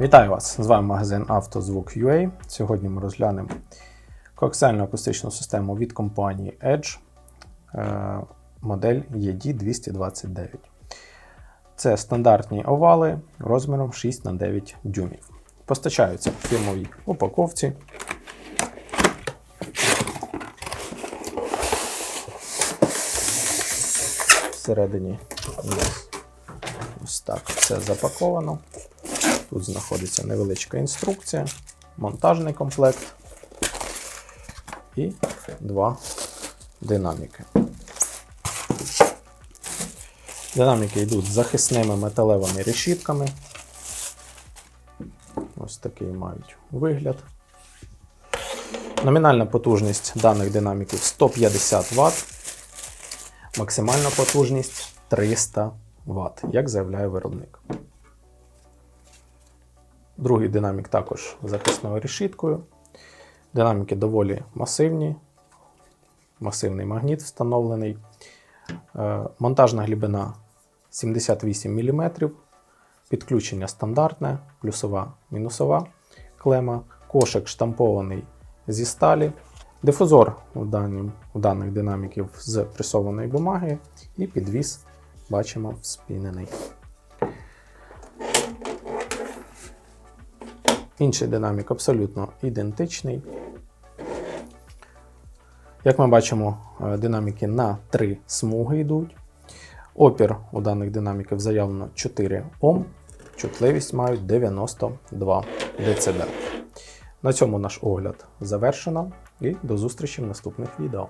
Вітаю вас! З вами магазин «Автозвук.UA». Сьогодні ми розглянемо коаксіальну акустичну систему від компанії Edge е, модель ED229. Це стандартні овали розміром 6х9 дюймів. Постачаються в фірмовій упаковці. Всередині у нас ось так все запаковано. Тут знаходиться невеличка інструкція, монтажний комплект і два динаміки. Динаміки йдуть з захисними металевими решітками. Ось такий мають вигляд. Номінальна потужність даних динаміків 150 Вт, максимальна потужність 300 Вт, як заявляє виробник. Другий динамік також з захисною решіткою. Динаміки доволі масивні, масивний магніт встановлений. Е, Монтажна глибина 78 мм, підключення стандартне, плюсова, мінусова клема, кошик штампований зі сталі, дифузор у, данім, у даних динаміків з пресованої бумаги і підвіс бачимо вспінений. Інший динамік абсолютно ідентичний. Як ми бачимо, е, динаміки на 3 смуги йдуть. Опір у даних динаміків заявлено 4 Ом, чутливість мають 92 дБ. На цьому наш огляд завершено і до зустрічі в наступних відео.